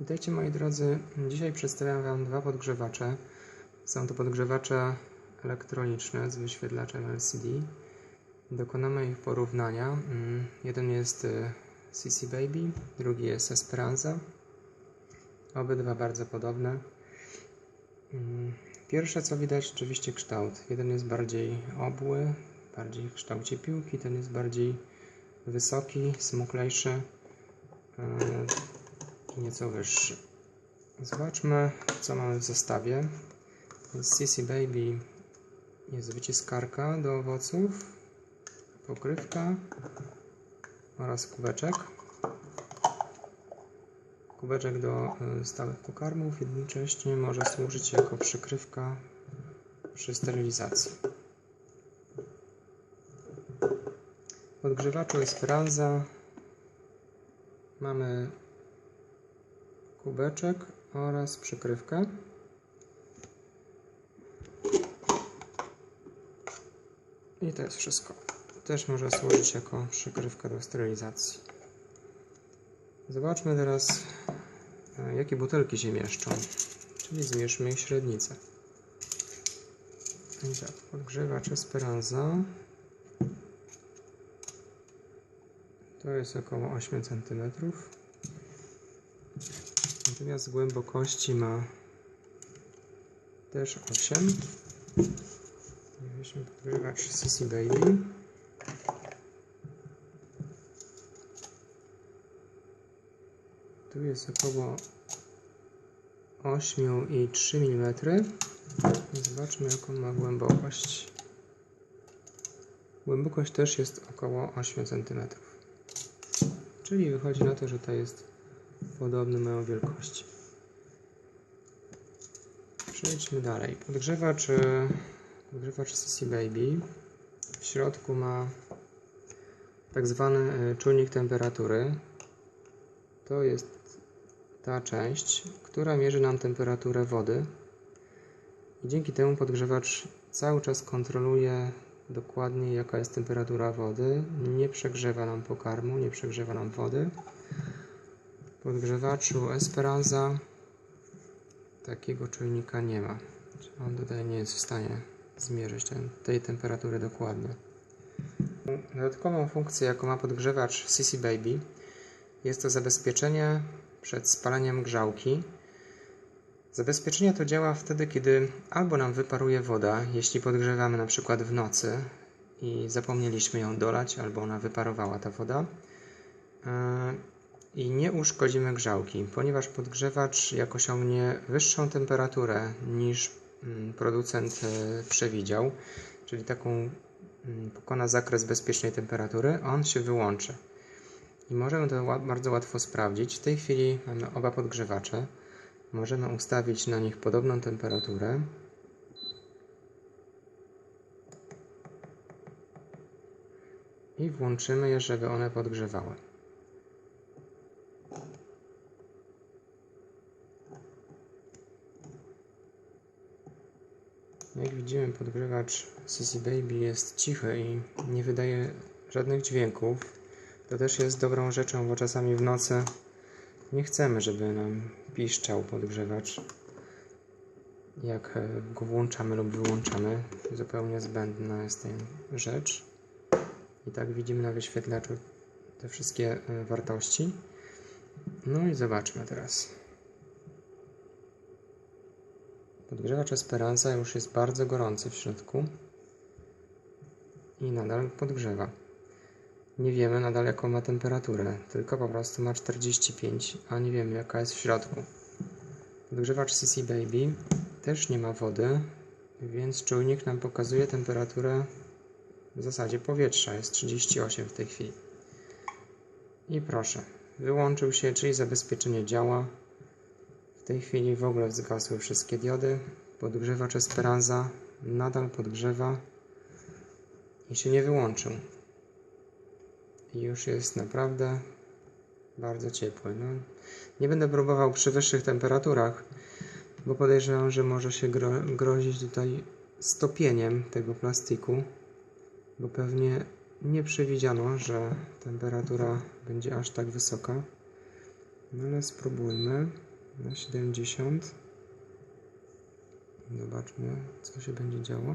Witajcie moi drodzy. Dzisiaj przedstawiam Wam dwa podgrzewacze. Są to podgrzewacze elektroniczne z wyświetlaczem LCD. Dokonamy ich porównania. Mm, Jeden jest y, CC Baby, drugi jest Esperanza. Obydwa bardzo podobne. Mm, Pierwsze co widać oczywiście kształt. Jeden jest bardziej obły, bardziej w kształcie piłki, ten jest bardziej wysoki, smuklejszy nieco wyższy. Zobaczmy, co mamy w zestawie. CC Baby jest wyciskarka do owoców, pokrywka oraz kubeczek. Kubeczek do y, stałych pokarmów jednocześnie może służyć jako przykrywka przy sterylizacji. W podgrzewaczu Esperanza mamy kubeczek oraz przykrywkę. I to jest wszystko. Też może służyć jako przykrywka do sterylizacji. Zobaczmy teraz, e, jakie butelki się mieszczą. Czyli zmierzmy ich średnicę. I tak, podgrzewacz Esperanza. To jest około 8 cm. Natomiast głębokości ma też 8. Weźmy podgrzewacz CC Baby. Tu jest około 8,3 mm. Zobaczmy jaką ma głębokość. Głębokość też jest około 8 cm. Czyli wychodzi na to, że to jest podobny mają wielkości. Przejdźmy dalej. Podgrzewacz, podgrzewacz CC Baby w środku ma tak zwany e, czujnik temperatury. To jest ta część, która mierzy nam temperaturę wody. I dzięki temu podgrzewacz cały czas kontroluje dokładnie jaka jest temperatura wody. Nie przegrzewa nam pokarmu, nie przegrzewa nam wody podgrzewaczu Esperanza takiego czujnika nie ma. On tutaj nie jest w stanie zmierzyć ten, tej temperatury dokładnie. Dodatkową funkcję, jaką ma podgrzewacz CC Baby, jest to zabezpieczenie przed spaleniem grzałki. Zabezpieczenie to działa wtedy, kiedy albo nam wyparuje woda, jeśli podgrzewamy na przykład w nocy i zapomnieliśmy ją dolać, albo ona wyparowała ta woda i nie uszkodzimy grzałki, ponieważ podgrzewacz jak osiągnie wyższą temperaturę niż mm, producent e, przewidział, czyli taką mm, pokona zakres bezpiecznej temperatury, on się wyłączy. I możemy to bardzo łatwo sprawdzić. W tej chwili mamy oba podgrzewacze. Możemy ustawić na nich podobną temperaturę. I włączymy je, żeby one podgrzewały. Jak widzimy podgrzewacz CC Baby jest cichy i nie wydaje żadnych dźwięków. To też jest dobrą rzeczą, bo czasami w nocy nie chcemy, żeby nam piszczał podgrzewacz. Jak e, go włączamy lub wyłączamy, zupełnie zbędna jest ta rzecz. I tak widzimy na wyświetlaczu te wszystkie e, wartości. No i zobaczmy teraz. Podgrzewacz Esperanza już jest bardzo gorący w środku i nadal podgrzewa. Nie wiemy nadal jaką ma temperaturę, tylko po prostu ma 45, a nie wiemy jaka jest w środku. Podgrzewacz CC Baby też nie ma wody, więc czujnik nam pokazuje temperaturę w zasadzie powietrza, jest 38 w tej chwili. I proszę, wyłączył się, czyli zabezpieczenie działa tej chwili w ogóle zgasły wszystkie diody. Podgrzewacz Esperanza nadal podgrzewa i się nie wyłączył. I już jest naprawdę bardzo ciepły. No, nie będę próbował przy wyższych temperaturach, bo podejrzewam, że może się gro grozić tutaj stopieniem tego plastiku, bo pewnie nie przewidziano, że temperatura będzie aż tak wysoka. No ale spróbujmy. Na 70. Zobaczmy, co się będzie działo.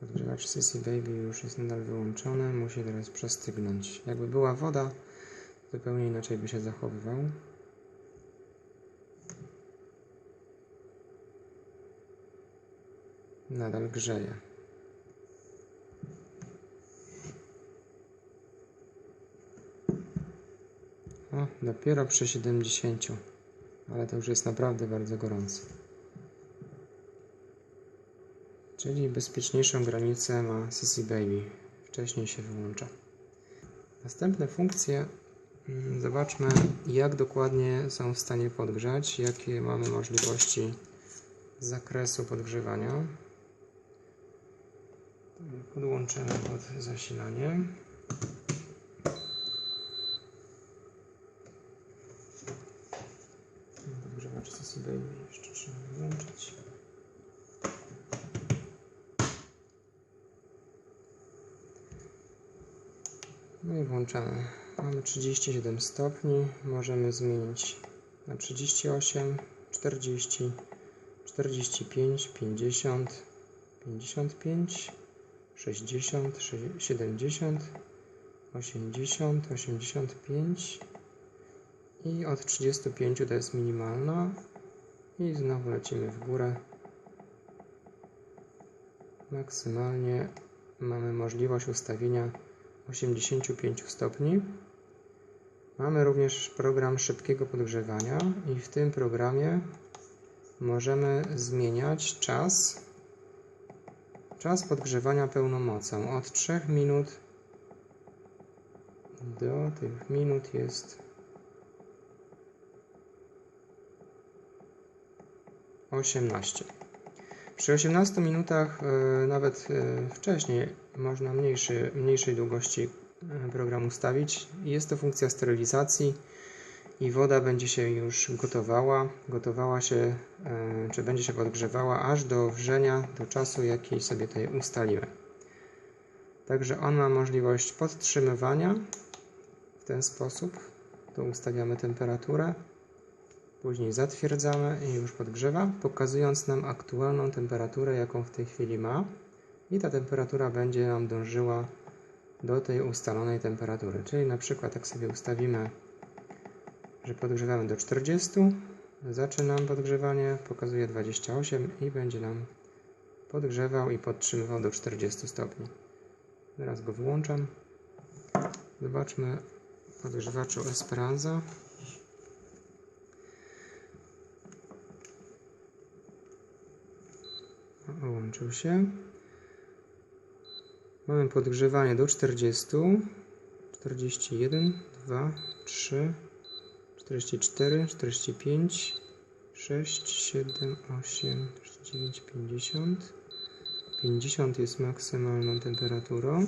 Podgrzewacz CC Baby już jest nadal wyłączony, musi teraz przestygnąć. Jakby była woda, zupełnie inaczej by się zachowywał. Nadal grzeje. Dopiero przy 70, ale to już jest naprawdę bardzo gorąco. Czyli bezpieczniejszą granicę ma CC Baby. Wcześniej się wyłącza. Następne funkcje. mm, Zobaczmy, jak dokładnie są w stanie podgrzać, jakie mamy możliwości zakresu podgrzewania. Podłączymy pod zasilanie. Jeszcze trzeba wyłączyć. No i włączamy. Mamy 37 stopni. Możemy zmienić na 38, 40, 45, 50, 55, 60, 70, 80, 85 i od 35 to jest minimalna i znowu lecimy w górę. Maksymalnie mamy możliwość ustawienia 85 stopni. Mamy również program szybkiego podgrzewania i w tym programie możemy zmieniać czas czas podgrzewania pełną mocą od 3 minut do tych minut jest 18 przy 18 minutach e, nawet e, wcześniej można mniejszy, mniejszej długości e, program ustawić. Jest to funkcja sterylizacji i woda będzie się już gotowała, gotowała się, czy będzie się podgrzewała aż do wrzenia, do czasu jaki sobie tutaj ustalimy. Także on ma możliwość podtrzymywania w ten sposób. Tu ustawiamy temperaturę. Później zatwierdzamy i już podgrzewa, pokazując nam aktualną temperaturę, jaką w tej chwili ma. I ta temperatura będzie nam dążyła do tej ustalonej temperatury. Czyli na przykład jak sobie ustawimy, że podgrzewamy do 40, zaczynam podgrzewanie, pokazuje 28 i będzie nam podgrzewał i podtrzymywał do 40 stopni. Teraz go wyłączam. Zobaczmy podgrzewaczu Esperanza. Wyłączył się. Mamy podgrzewanie do 40, 41, 2, 3, 44, 45, 6, 7, 8, 49, 50. 50 jest maksymalną temperaturą.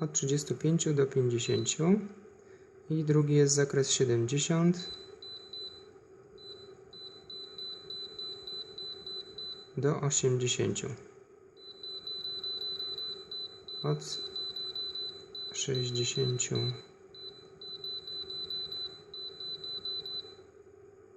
Od 35 do 50. I drugi jest zakres 70. do 80. Od 60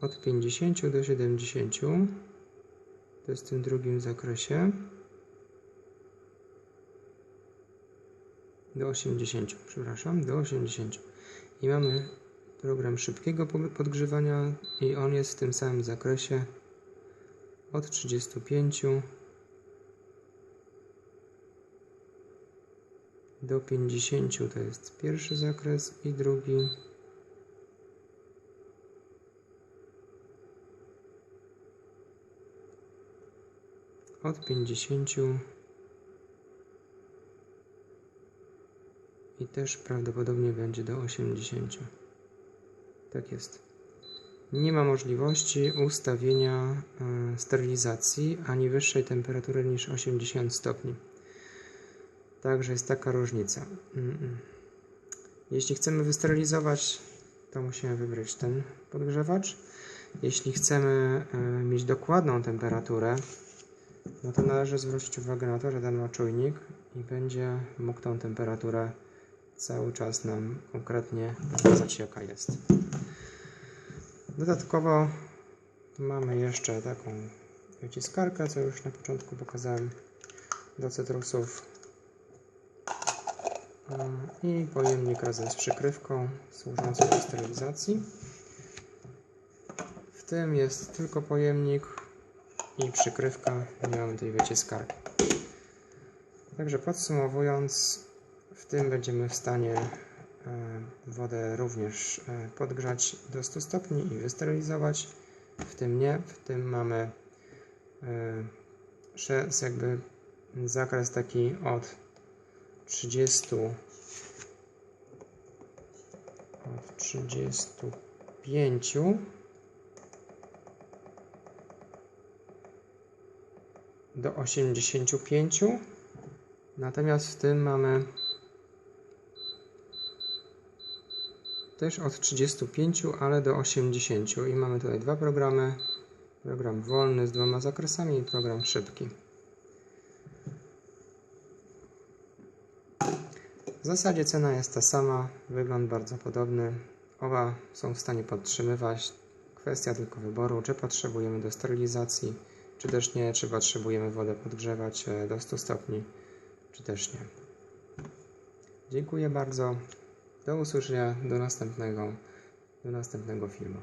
od 50 do 70 to jest w tym drugim zakresie. Do 80, przepraszam, do 80 i mamy program szybkiego podgrzewania i on jest w tym samym zakresie od 35 do 50 to jest pierwszy zakres i drugi. Od 50 i też prawdopodobnie będzie do 80 tak jest nie ma możliwości ustawienia y, sterylizacji ani wyższej temperatury niż 80 stopni. Także jest taka różnica. Jeśli chcemy wysterylizować, to musimy wybrać ten podgrzewacz. Jeśli chcemy y, mieć dokładną temperaturę, no to należy zwrócić uwagę na to, że ten ma czujnik i będzie mógł tą temperaturę cały czas nam konkretnie pokazać jaka jest. Dodatkowo mamy jeszcze taką wyciskarkę, co już na początku pokazałem do cytrusów i pojemnik razem z przykrywką służący do sterylizacji. W tym jest tylko pojemnik i przykrywka, nie mamy tej wyciskarki. Także podsumowując, w tym będziemy w stanie wodę również e, podgrzać do 100 stopni i wysterylizować. W tym nie, w tym mamy e, jakby zakres taki od 30 od 35 do 85 natomiast w tym mamy też od 35, ale do 80 i mamy tutaj dwa programy. Program wolny z dwoma zakresami i program szybki. W zasadzie cena jest ta sama. Wygląd bardzo podobny. Oba są w stanie podtrzymywać. Kwestia tylko wyboru czy potrzebujemy do sterylizacji czy też nie, czy potrzebujemy wodę podgrzewać e, do 100 stopni czy też nie. Dziękuję bardzo. Do usłyszenia do następnego, do następnego filmu.